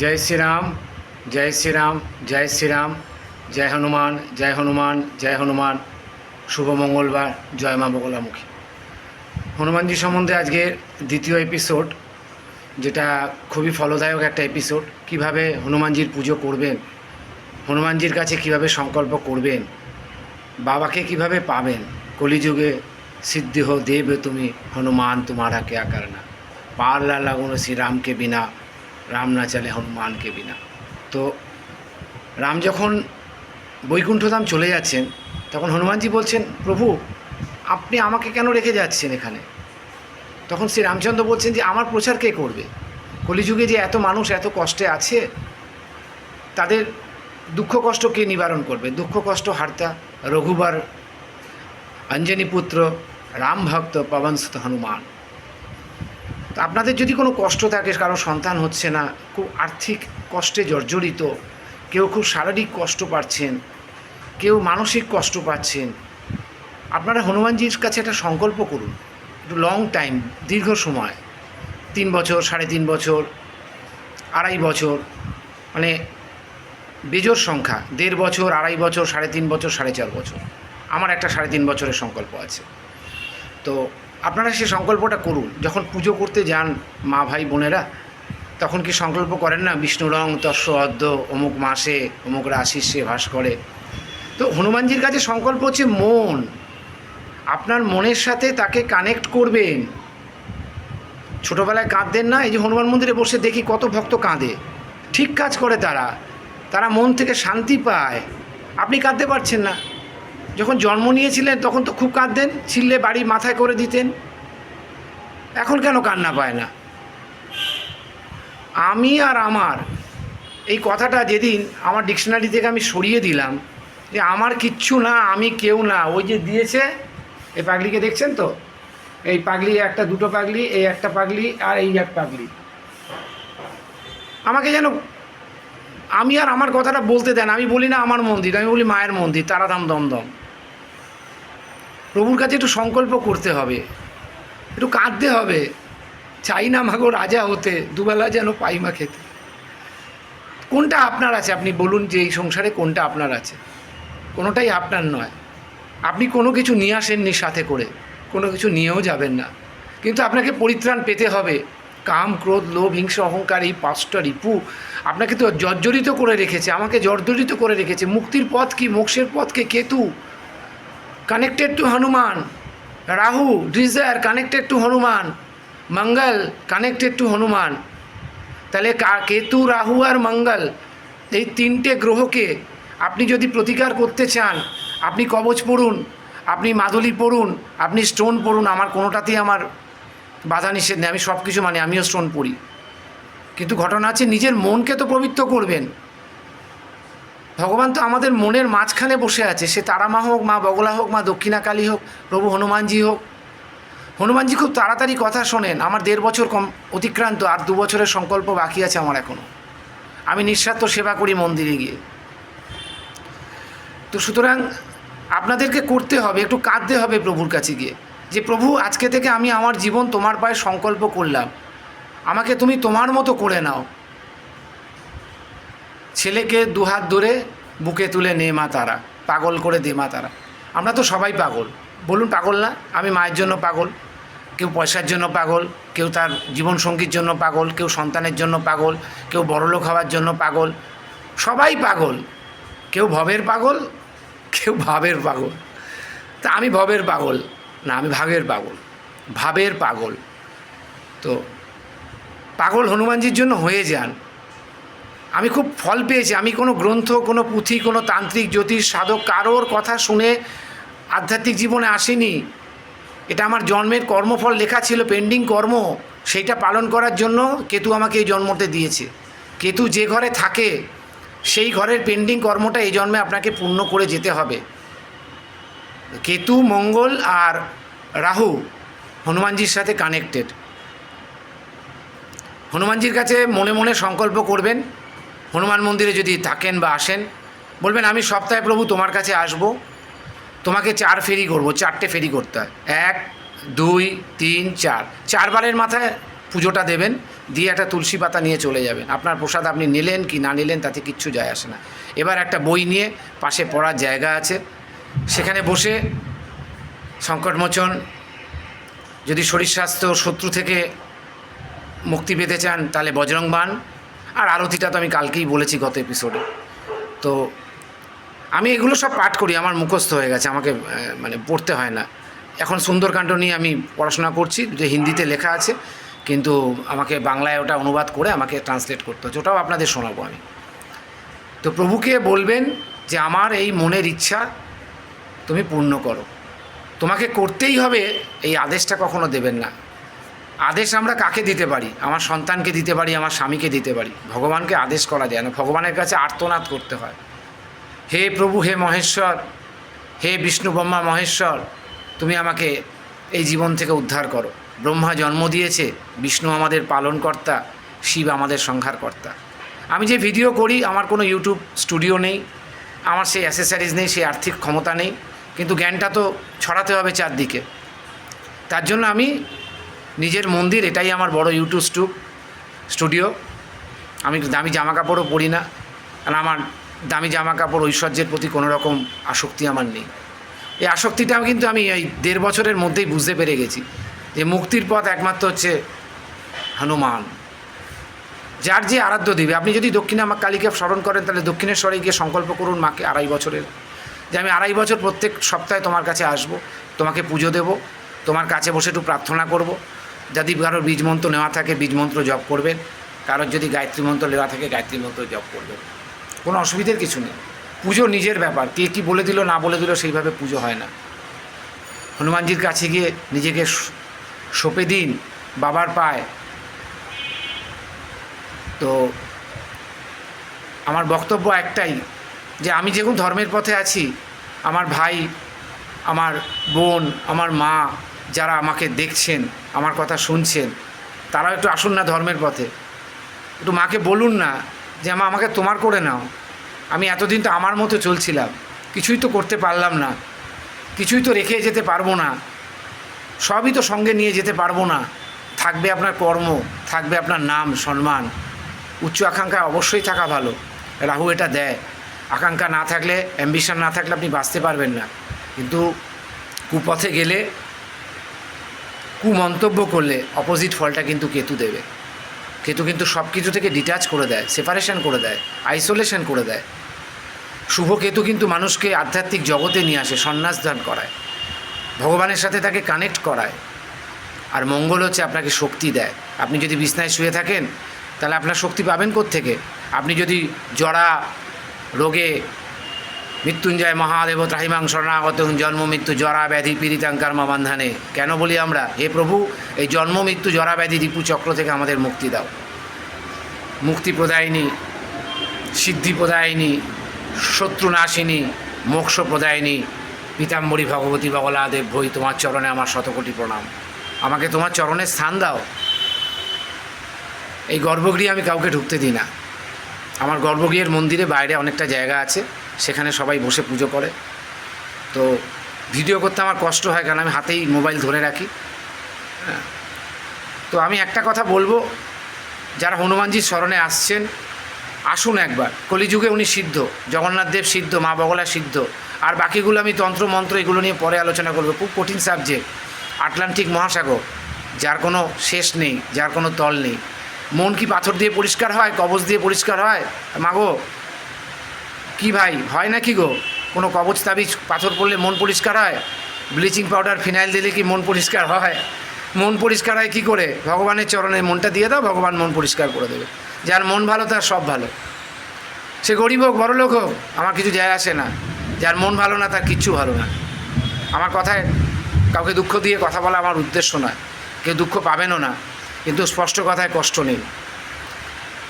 জয় শ্রীরাম জয় শ্রীরাম জয় শ্রীরাম, জয় হনুমান জয় হনুমান জয় হনুমান। শুভ মঙ্গলবার, জয় মা বগলামুখী। হনুমানজি সম্বন্ধে আজকে দ্বিতীয় এপিসোড যেটা খুবই ফলদায়ক একটা এপিসোড কীভাবে হনুমানজির পুজো করবেন, হনুমানজির কাছে কীভাবে সংকল্প করবেন, বাবাকে কীভাবে পাবেন, কলিযুগে সিদ্ধি হো দেব তুমি, হনুমান তোমারা কে করনা পাল্লা লাগুন শ্রী রামকে বিনা রাম না চলে হনুমানকে বিনা। তো রাম যখন বৈকুণ্ঠধাম চলে যাচ্ছেন, তখন হনুমানজি বলছেন, প্রভু, আপনি আমাকে কেন রেখে যাচ্ছেন এখানে? তখন শ্রী রামচন্দ্র বলছেন যে, আমার প্রচার কে করবে? কলিযুগে যে এত মানুষ এত কষ্টে আছে, তাদের দুঃখ কষ্ট কে নিবারণ করবে? দুঃখ কষ্ট হারতা, রঘুবার অঞ্জনী পুত্র রাম ভক্ত পবনসুত হনুমান। তো আপনাদের যদি কোনো কষ্ট থাকে, কারও সন্তান হচ্ছে না, খুব আর্থিক কষ্টে জর্জরিত, কেউ খুব শারীরিক কষ্ট পাচ্ছেন, কেউ মানসিক কষ্ট পাচ্ছেন, আপনারা হনুমানজির কাছে একটা সংকল্প করুন, একটু লং টাইম দীর্ঘ সময়, তিন বছর, সাড়ে তিন বছর, আড়াই বছর মানে বেজোর সংখ্যা, দেড় বছর, আড়াই বছর, সাড়ে তিন বছর, সাড়ে চার বছর, আমার একটা সাড়ে তিন বছরের সংকল্প আছে। তো আপনারা সে সংকল্পটা করুন। যখন পুজো করতে যান মা, ভাই, বোনেরা, তখন কি সংকল্প করেন না, বিষ্ণু রং তস্য অদ্য, অমুক মাসে, অমুক রাশি সে ভাস করে তো হনুমানজির কাছে সংকল্প হচ্ছে মন। আপনার মনের সাথে তাকে কানেক্ট করবেন। ছোটোবেলায় কাঁদতেন না, এই যে হনুমান মন্দিরে বসে দেখি কত ভক্ত কাঁদে। ঠিক কাজ করে তারা। তারা মন থেকে শান্তি পায়। আপনি কাঁদতে পারছেন না। যখন জন্ম নিয়েছিলেন, তখন তো খুব কাঁদতেন ছিললে বাড়ি মাথায় করে দিতেন। এখন কেন কান্না পায় না? আমি আর আমার, এই কথাটা যেদিন আমার ডিকশনারি থেকে আমি সরিয়ে দিলাম, যে আমার কিচ্ছু না, আমি কেউ না। ওই যে দিয়েছে, এই পাগলিকে দেখছেন তো? এই পাগলি একটা, দুটো পাগলি, এই একটা পাগলি আর এই এক পাগলি। আমাকে যেন, আমি আর আমার কথাটা বলতে দেন, আমি বলি না আমার মন্দির, আমি বলি মায়ের মন্দির, তারাধাম দমদম। প্রভুর কাছে একটু সংকল্প করতে হবে। একটু কাঁদতে হবে। চাই না মাগো রাজা হতে, দুবেলা যেন পাইমা খেতে। কোনটা আপনার আছে? আপনি বলুন যে এই সংসারে কোনটা আপনার আছে? কোনোটাই আপনার নয়। আপনি কোনো কিছু নিয়ে আসেননি সাথে করে। কোনো কিছু নিয়েও যাবেন না। কিন্তু আপনাকে পরিত্রাণ পেতে হবে। কাম, ক্রোধ, লোভ, হিংসা, অহংকার, এই পাঁচটা রিপু আপনাকে তো জর্জরিত করে রেখেছে। আমাকে জর্জরিত করে রেখেছে। মুক্তির পথ কি? মোক্ষের পথকে Ketu? Connected to Hanuman Rahu desire connected to Hanuman Mangal connected to Hanuman তাহলে কেতু, রাহু আর মঙ্গল, এই তিনটে গ্রহকে আপনি যদি প্রতিকার করতে চান, আপনি কবচ পড়ুন, আপনি মাদুলি পড়ুন, আপনি স্টোন পড়ুন, আমার কোনোটাতেই আমার বাধা নিষেধ নেই, আমি সব কিছু মানে আমিও স্টোন পড়ি। কিন্তু ঘটনা আছে নিজের মনকে তো পবিত্র করবেন। ভগবান তো আমাদের মনের মাঝখানে বসে আছে, সে তারামা হোক, মা বগলা হোক, মা দক্ষিণাকালী হোক, প্রভু হনুমানজি হোক। হনুমানজি খুব তাড়াতাড়ি কথা শোনেন, আমার দেড় বছর কম অতিক্রান্ত, আর দু বছরের সংকল্প বাকি আছে আমার এখনও আমি নিঃস্বার্থ সেবা করি মন্দিরে গিয়ে। তো সুতরাং আপনাদেরকে করতে হবে, একটু কাঁদতে হবে প্রভুর কাছে গিয়ে, যে প্রভু, আজকে থেকে আমি আমার জীবন তোমার পায়ে সংকল্প করলাম। আমাকে তুমি তোমার মতো করে নাও। ছেলেকে দুহাত ধরে বুকে তুলে নে মা তারা, পাগল করে দে মা তারা। আমরা তো সবাই পাগল। বলুন পাগল না, আমি মায়ের জন্য পাগল, কেউ পয়সার জন্য পাগল, কেউ তার জীবনসঙ্গীর জন্য পাগল, কেউ সন্তানের জন্য পাগল, কেউ বড়লোক হওয়ার জন্য পাগল। সবাই পাগল। কেউ ভবের পাগল, কেউ ভাবের পাগল। তা আমি ভবের পাগল না, আমি ভাবের পাগল। ভাবের পাগল। তো পাগল হনুমানজির জন্য হয়ে যান। আমি খুব ফল পেয়েছি। আমি কোনো গ্রন্থ, কোনো পুঁথি, কোনো তান্ত্রিক, জ্যোতিষ, সাধক কারোর কথা শুনে আধ্যাত্মিক জীবনে আসেনি। এটা আমার জন্মের কর্মফল লেখা ছিল পেন্ডিং কর্ম। সেইটা পালন করার জন্য কেতু আমাকে এই জন্মতে দিয়েছে। কেতু যে ঘরে থাকে, সেই ঘরের পেন্ডিং কর্মটা এই জন্মে আপনাকে পূর্ণ করে যেতে হবে। কেতু, মঙ্গল আর রাহু হনুমানজির সাথে কানেক্টেড হনুমানজির কাছে মনে মনে সংকল্প করবেন হনুমান মন্দিরে যদি থাকেন বা আসেন, বলবেন, আমি সপ্তাহে প্রভু তোমার কাছে আসব। তোমাকে চার ফেরি করব, চারটে ফেরি করতে হয়। এক, দুই, তিন, চার। চারবারের মাথায় পুজোটা দেবেন, দিয়ে একটা তুলসী পাতা নিয়ে চলে যাবেন। আপনার প্রসাদ আপনি নিলেন কি না নিলেন, তাতে কিচ্ছু যায় আসে না। এবার একটা বই নিয়ে পাশে পড়ার জায়গা আছে। সেখানে বসে সংকটমোচন যদি শরীর স্বাস্থ্য শত্রু থেকে মুক্তি পেতে চান, তাহলে বজরং বান আর আরতিটা তো আমি কালকেই বলেছি গত এপিসোডে তো আমি এগুলো সব পাঠ করি, আমার মুখস্থ হয়ে গেছে, আমাকে মানে পড়তে হয় না। এখন সুন্দরকাণ্ড নিয়ে আমি পড়াশোনা করছি, যে হিন্দিতে লেখা আছে, কিন্তু আমাকে বাংলায় ওটা অনুবাদ করে আমাকে ট্রান্সলেট করতে হচ্ছে, ওটাও আপনাদের শোনাবো আমি। তো প্রভুকে বলবেন যে, আমার এই মনের ইচ্ছা তুমি পূর্ণ করো। তোমাকে করতেই হবে, এই আদেশটা কখনো দেবেন না। আদেশ আমরা কাকে দিতে পারি? আমার সন্তানকে দিতে পারি, আমার স্বামীকে দিতে পারি? ভগবানকে আদেশ করা যায় না। ভগবানের কাছে আর্তনাদ করতে হয়। হে প্রভু, হে মহেশ্বর, হে বিষ্ণু ব্রহ্মা মহেশ্বর, তুমি আমাকে এই জীবন থেকে উদ্ধার করো। ব্রহ্মা জন্ম দিয়েছে, বিষ্ণু আমাদের পালনকর্তা, শিব আমাদের সংহারকর্তা। আমি যে ভিডিও করি, আমার কোনো ইউটিউব স্টুডিও নেই, আমার সেই অ্যাসেসারিজ নেই, সেই আর্থিক ক্ষমতা নেই, কিন্তু জ্ঞানটা তো ছড়াতে হবে চারদিকে। তার জন্য আমি নিজের মন্দির, এটাই আমার বড় ইউটিউব স্টুপ স্টুডিও আমি দামি জামা কাপড়ও পরি না কারণ আমার দামি জামা কাপড় ঐশ্বর্যের প্রতি কোনো রকম আসক্তি আমার নেই। এই আসক্তিটা কিন্তু আমি এই দেড় বছরের মধ্যেই বুঝতে পেরে গেছি, যে মুক্তির পথ একমাত্র হচ্ছে হনুমান। যার যে আরাধ্য দেবী, আপনি যদি দক্ষিণে আমার কালীকে স্মরণ করেন, তাহলে দক্ষিণেশ্বরে গিয়ে সংকল্প করুন মাকে আড়াই বছরের, যে আমি আড়াই বছর প্রত্যেক সপ্তাহে তোমার কাছে আসব, তোমাকে পুজো দেব, তোমার কাছে বসে একটু প্রার্থনা করব যদি কারোর বীজ মন্ত্র নেওয়া থাকে, বীজ মন্ত্র জপ করবেন। কারোর যদি গায়ত্রী মন্ত্র নেওয়া থাকে, গায়ত্রী মন্ত্র জপ করবেন। কোনো অসুবিধের কিছু নেই। পুজো নিজের ব্যাপার। কে কী বলে দিল, না বলে দিল, সেইভাবে পুজো হয় না। হনুমানজির কাছে গিয়ে নিজেকে সঁপে দিন, বাবার পায়। তো আমার বক্তব্য একটাই, যে আমি যেরকম ধর্মের পথে আছি, আমার ভাই, আমার বোন, আমার মা, যারা আমাকে দেখছেন আমার কথা শুনছেন, তারাও একটু আসুন না ধর্মের পথে। একটু মাকে বলুন না যে, মা, আমাকে তোমার করে নাও। আমি এতদিন তো আমার মতো চলছিলাম, কিছুই তো করতে পারলাম না, কিছুই তো রেখে যেতে পারব না, সবই তো সঙ্গে নিয়ে যেতে পারব না। থাকবে আপনার কর্ম, থাকবে আপনার নাম, সম্মান। উচ্চ আকাঙ্ক্ষা অবশ্যই থাকা ভালো। রাহু এটা দেয়। আকাঙ্ক্ষা না থাকলে অ্যাম্বিশন না থাকলে আপনি বাঁচতে পারবেন না। কিন্তু কুপথে গেলে কুমন্তব্য করলে অপোজিট ফলটা কিন্তু কেতু দেবে। কেতু কিন্তু সব কিছু থেকে ডিট্যাচ করে দেয় সেপারেশন করে দেয় আইসোলেশন করে দেয়। শুভ কেতু কিন্তু মানুষকে আধ্যাত্মিক জগতে নিয়ে আসে সন্ন্যাস দান করায়। ভগবানের সাথে তাকে কানেক্ট করায়। আর মঙ্গল হচ্ছে আপনাকে শক্তি দেয়। আপনি যদি বিছনায় শুয়ে থাকেন, তাহলে আপনার শক্তি পাবেন থেকে আপনি যদি জরা রোগে মৃত্যুঞ্জয় মহাদেব ত্রাহিমাং শরণাগত, জন্ম, মৃত্যু, জরা, ব্যাধি, পীড়িতাং, কর্মা, বান্ধানে। কেন বলি আমরা? হে প্রভু, এই জন্ম, মৃত্যু, জরা, ব্যাধি রিপু চক্র থেকে আমাদের মুক্তি দাও। মুক্তি প্রদায়িনী, সিদ্ধি প্রদায়িনী শত্রুনাশিনী মোক্ষ প্রদায়িনী, পীতাম্বরী ভগবতী বগলা দেব ভই তোমার চরণে আমার শতকোটি প্রণাম। আমাকে তোমার চরণে স্থান দাও। এই গর্ভগৃহে আমি কাউকে ঢুকতে দিই না। আমার গর্ভগৃহের মন্দিরে বাইরে অনেকটা জায়গা আছে। সেখানে সবাই বসে পুজো করে। তো ভিডিও করতে আমার কষ্ট হয় কারণ আমি হাতেই মোবাইল ধরে রাখি। হ্যাঁ। তো আমি একটা কথা বলব, যারা হনুমানজির স্মরণে আসছেন, আসুন একবার। কলিযুগে উনি সিদ্ধ, জগন্নাথ দেব সিদ্ধ, মা বগলা সিদ্ধ। আর বাকিগুলো আমি তন্ত্র মন্ত্র এগুলো নিয়ে পরে আলোচনা করব। খুব কঠিন সাবজেক্ট আটলান্টিক মহাসাগর, যার কোনো শেষ নেই, যার কোনো তল নেই। মন কি পাথর দিয়ে পরিষ্কার হয়, কবচ দিয়ে পরিষ্কার হয়? মাগো কি ভাই হয় না কি গো? কোনো কবচ তাবিজ পাথর পড়লে মন পরিষ্কার হয়? ব্লিচিং পাউডার, ফিনাইল দিলে কি মন পরিষ্কার হয়? মন পরিষ্কার হয় কী করে? ভগবানের চরণে মনটা দিয়ে দাও, ভগবান মন পরিষ্কার করে দেবে। যার মন ভালো, তার সব ভালো। সে গরিব হোক, বড় লোক হোক, আমার কিছু যায় আসে না। যার মন ভালো না, তার কিচ্ছু ভালো না। আমার কথায় কাউকে দুঃখ দিয়ে কথা বলা আমার উদ্দেশ্য নয়। কেউ দুঃখ পাবেনও না। কিন্তু স্পষ্ট কথায় কষ্ট নেই।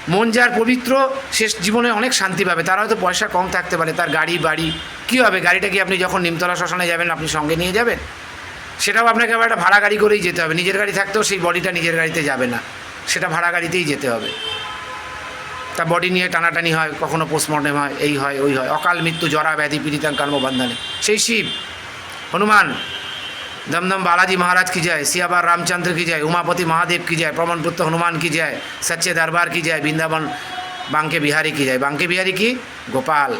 মন যার পবিত্র শেষ জীবনে অনেক শান্তি পাবে। তার হয়তো পয়সা কম থাকতে পারে, তার গাড়ি, বাড়ি, কী হবে? গাড়িটা কি আপনি যখন নিমতলা শ্মশানে যাবেন, আপনি সঙ্গে নিয়ে যাবেন? সেটাও আপনাকে আবার একটা ভাড়া গাড়ি করেই যেতে হবে। নিজের গাড়ি থাকতেও সেই বডিটা নিজের গাড়িতে যাবে না। সেটা ভাড়া গাড়িতেই যেতে হবে। তা বডি নিয়ে টানাটানি হয়, কখনো পোস্টমর্টেম হয়, এই হয়, ওই হয়। অকাল মৃত্যু, জরা, ব্যাধি পীড়িতাং কর্মবন্ধনে। সেই শিব, হনুমান दमदम बालाजी महाराज की जय सियाबार रामचंद्र की जय उमापति महादेव की जय पवन पुत्र हनुमान की जय सच्चे दरबार की जय বৃন্দাবন বাঙ্কে বিহারী কি জয় বাঙ্কে বিহারী কি গোপাল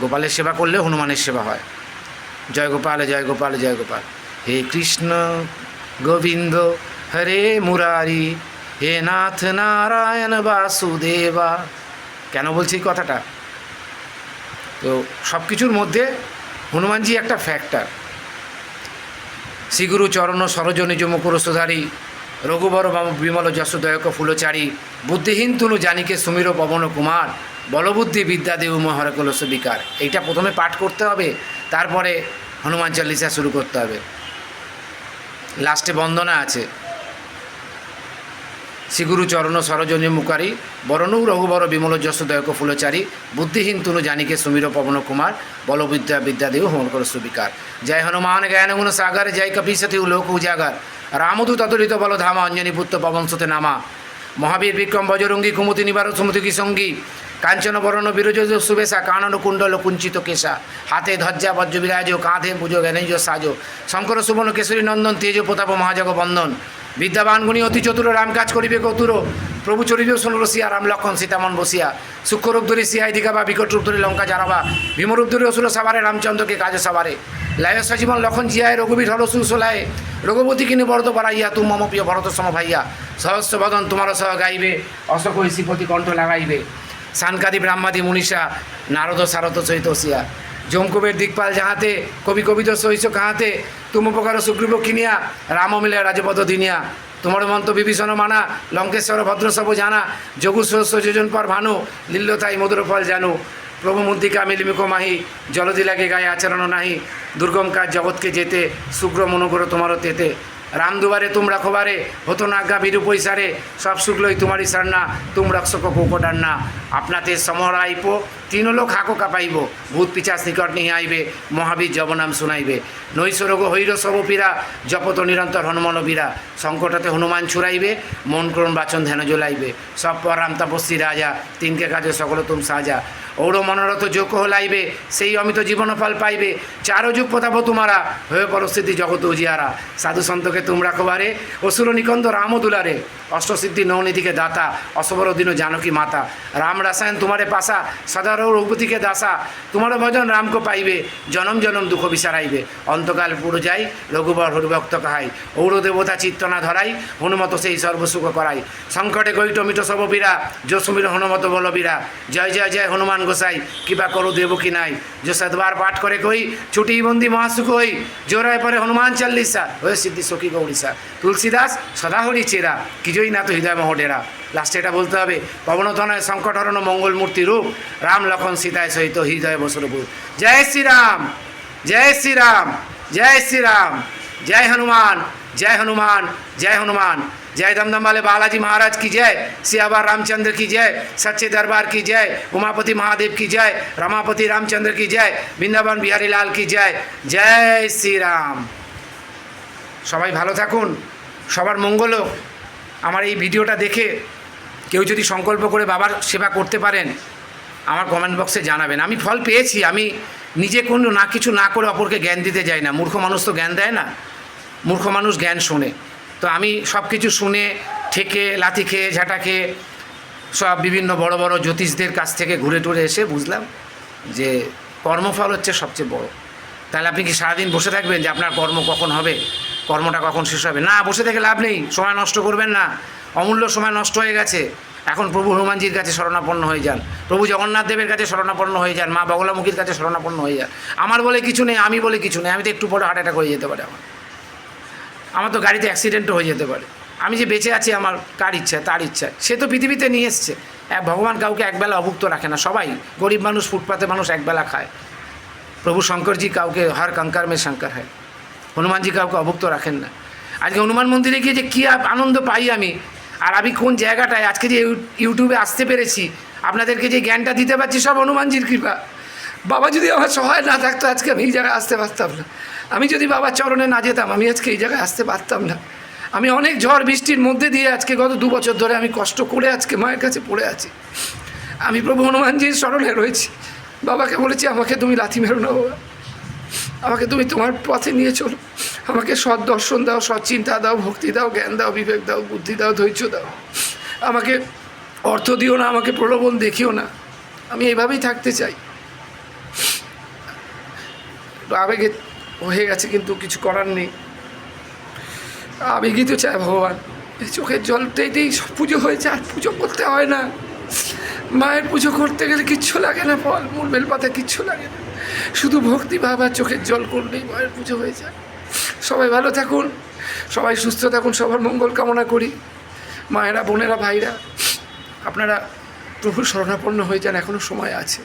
গোপালের সেবা করলে হনুমানের সেবা হয় জয় গোপাল জয় গোপাল জয় গোপাল হে কৃষ্ণ গোবিন্দ হরে মুরারি হে নাথ নারায়ণ বাসুদেবা কেন বলছি এই কথাটা তো সব কিছুর মধ্যে হনুমানজি একটা ফ্যাক্টর শ্রীগুরু চরণ সরজনিজ মুকুর সুধারী রঘুবর বাম বিমল যশোদয়ক ফুলচারী, বুদ্ধিহীন তুলু জানিকে সুমির পবন কুমার, বলবুদ্ধি বিদ্যা দেব মহর বিকার। এইটা প্রথমে পাঠ করতে হবে, তারপরে হনুমান চল্লিশা শুরু করতে হবে। লাস্টে বন্দনা আছে। শ্রীগুরু চরণ সরজনী মুখারি বরণৌ রঘুবর বিমল যশোদয়ক ফুলচারী, বুদ্ধিহীন তুনু জানিকে সুমির পবন কুমার, বলবিদ্যা বিদ্যাদেব হোমন কর সুবিকার। জয় হনুমান, জ্ঞান গুণ সাগর, জয় কপিসতি লোক উজাগর। রামদূত অতুলিত বল ধামা, অঞ্জনী পুত্র পবন সুতে নামা। মহাবীর বিক্রম বজরঙ্গী কুমতি নিবার সুমতি সঙ্গী। কাঞ্চন বরণ বিরজ সুবেশা, কানন কুণ্ডল কুঞ্চিত কেশা। হাতে ধজ্জা বজ্র বিরাজ, কাঁধে পুজো জ্ঞানেজ সাজো। শঙ্কর, সুবর্ণ, কেশরী নন্দন, তেজ প্রতাপ মহাজগ বন্দন বিদ্যাবান গুণী অতি চতুর রাম কাজ করিবে কতুর। প্রভু চরিবে শোন রসিয়া রাম লক্ষণ সীতামন বসিয়া। সূক্ষ্ম রূপ ধরে সিয়াই দিঘা বা বিকট রূপ ধরে লঙ্কা জানাবা। ভীমরূপ ধরে অসুর সাবারে, রামচন্দ্রকে কাজে সাবারে। লায় সজীবন লক্ষণ জিয়ায়, রঘুবীর হল সুসলায় রঘুপতি কিনে বরদ বাড়াইয়া তু মম প্রিয় ভরত সম ভাইয়া। সহস্র বদন তোমার সহ গাইবে, অশোক শিপতি কণ্ঠ লাগাইবে। সানকাদি ব্রাহ্মাদি মুনিষা, নারদ সারদ সহিত সিয়া জমকুবের দিকপাল যাহাতে, কবি কবিত সহিস কাহাতে, তুম প্রকার সুগ্রীব কিনিয়া, রাম মিলে রাজপদ দিনিয়া। তোমার মন্ত বিভীষণ মানা, লঙ্কেশ্বর ভদ্র সব জানা, যোগু সহস্য যোজন পর ভানু লীল্যতাই মধুর ফল জানু। প্রভু মুদ্রিকা মিলিমিক মাহি, জলদি লাগে গায়ে আচরণ নাহি, দুর্গম কাজ জগৎকে যেতে শুক্র মনোগ্র তোমারও তেতে। রাম দুবারে তোমরা খোবারে হতো না আজ্ঞা বিরূপ পৈসারে সব শুক্লই তোমারই সারনা তুম রক্ষক কৌকটান্না আপনাতে সমরাইপ তিন লোক হাকো কাপাইব, ভূত পিচাস নিকট নিহে আইবে, মহাবীর জবনাম শুনাইবে। নৈশ্বরগ হৈর সব পীরা জপত নিরন্তর হনুমান বীরা সংকটতে হনুমান ছুড়াইবে মন করুণ বাচন ধ্যান জ্বলাইবে। সব পর রাম তপস্বী রাজা, তিনকে কাজে সকল তুম সাজা। ঔর মনোরথ যোগ হলাইবে, সেই অমিত জীবন ফল পাইবে। চারো যুগ প্রতাপ তোমারা, হয়ে পরিস্থিতি জগত উজিয়ারা। সাধু সন্তকে তোমরা কবারে অসুর নিকন্দ রাম দুলারে। অষ্টসিদ্ধি নৌনীতিকে দাতা অসবর দিন জানকী মাতা। রাম রাসায়ন তোমারে পাশা সদার রঘুপতিকে দাসা। তোমার ভজন রামকে পাইবে, জনম জনম দুঃখ বিচারাইবে অন্তকাল পুরো যাই, রঘুবর হরিভক্ত কাহাই। ঔর দেবতা চিত্তনা ধরাই, হনুমত সেই সর্বসুখ করাই। সংকটে গৈট মিট সব বীরা, যশুমীর হনুমত বলবীরা জয় জয় জয়, হনুমান গোসাই কিবা করো দেব কি নাই যে সদবার পাঠ করে কই ছুটি বন্দি মহাসুখ হই জোরায় পরে হনুমান চাল্লিশা হয়ে সিদ্ধি সখী গৌরীশা তুলসীদাস সদা হরি চেরা কিছুই না তো হৃদয় মহডেরা লাস্টে এটা বলতে হবে পবনতনয় সংকটহরণ মঙ্গল মূর্তি রূপ রাম লক্ষণ সীতায় সহিত হৃদয় বসরপুর জয় শ্রীরাম জয় শ্রীরাম জয় শ্রীরাম জয় হনুমান जय हनुमान जय हनुमान जय दमदम वाले बालाजी महाराज की जय सियावर रामचंद्र की जय सच्चे दरबार की जय उमापति महादेव की जय रमापति रामचंद्र की जय বৃন্দাবন বিহারী লাল কি জয় জয় শ্রীরাম সবাই ভালো থাকুন সবার মঙ্গল হোক আমার এই ভিডিওটা দেখে কেউ যদি সংকল্প করে বাবার সেবা করতে পারেন আমার কমেন্ট বক্সে জানাবেন আমি ফল পেয়েছি আমি নিজে কোনো না কিছু না করে অপরকে জ্ঞান দিতে যাই না মূর্খ মানুষ তো জ্ঞান দেয় না মূর্খ মানুষ জ্ঞান শোনে তো আমি সব কিছু শুনে, ঠেকে, লাথি খেয়ে, ঝাঁটা খেয়ে, সব বিভিন্ন বড় বড় জ্যোতিষদের কাছ থেকে ঘুরে টুরে এসে বুঝলাম যে কর্মফল হচ্ছে সবচেয়ে বড়। তাহলে আপনি কি সারাদিন বসে থাকবেন যে আপনার কর্ম কখন হবে, কর্মটা কখন শেষ হবে? না, বসে থেকে লাভ নেই, সময় নষ্ট করবেন না। অমূল্য সময় নষ্ট হয়ে গেছে। এখন প্রভু হনুমানজির কাছে শরণাপন্ন হয়ে যান। প্রভু জগন্নাথ দেবের কাছে শরণাপন্ন হয়ে যান। মা বগলামুখীর কাছে শরণাপন্ন হয়ে যান। আমার বলে কিছু নেই, আমি বলে কিছু নেই। আমি তো একটু পরে হার্ট অ্যাটাক হয়ে যেতে পারে আমার। আমার তো গাড়িতে অ্যাক্সিডেন্টও হয়ে যেতে পারে। আমি যে বেঁচে আছি, আমার কার ইচ্ছা, তার ইচ্ছা। সে তো পৃথিবীতে নিয়ে এসছে। ভগবান কাউকে একবেলা অভুক্ত রাখে না। সবাই গরিব মানুষ, ফুটপাতে মানুষ একবেলা খায়। প্রভু শঙ্করজি কাউকে হর কঙ্কার মে শঙ্কর হয়। হনুমানজি কাউকে অভুক্ত রাখেন না। আজকে হনুমান মন্দিরে গিয়ে যে কী আনন্দ পাই আমি। আর আমি কোন জায়গাটায়? আজকে যে ইউ- ইউটিউবে আসতে পেরেছি, আপনাদেরকে যে জ্ঞানটা দিতে পারছি, সব হনুমানজির কৃপা। বাবা যদি আমার সহায় না থাকতো, আজকে আমি এই জায়গায় আসতে পারতাম না। আমি যদি বাবার চরণে না যেতাম, আমি আজকে এই জায়গায় আসতে পারতাম না। আমি অনেক ঝড় বৃষ্টির মধ্যে দিয়ে আজকে গত দু বছর ধরে আমি কষ্ট করে আজকে মায়ের কাছে পড়ে আছি। আমি প্রভু হনুমানজির স্মরণে রয়েছি। বাবাকে বলেছি, আমাকে তুমি লাথি মেরো না, বাবা। আমাকে তুমি তোমার পথে নিয়ে চলো। আমাকে সৎ দর্শন দাও, সৎ চিন্তা দাও, ভক্তি দাও, জ্ঞান দাও, বিবেক দাও, বুদ্ধি দাও, ধৈর্য দাও। আমাকে অর্থ দিও না, আমাকে প্রলোভন দেখিও না। আমি এইভাবেই থাকতে চাই। একটু আবেগে হয়ে গেছে, কিন্তু কিছু করার নেই। আবেগই তো চায় ভগবান। এই চোখের জলটাইতেই সব পুজো হয়েছে, আর পুজো করতে হয় না। মায়ের পুজো করতে গেলে কিচ্ছু লাগে না, ফল, মূল, বেলপাতা কিচ্ছু লাগে না। শুধু ভক্তি ভাব আর চোখের জল করলেই মায়ের পুজো হয়ে যায়। সবাই ভালো থাকুন, সবাই সুস্থ থাকুন, সবার মঙ্গল কামনা করি। মায়েরা, বোনেরা, ভাইরা, আপনারা প্রভুর শরণাপন্ন হয়ে যান এখনও সময় আছে।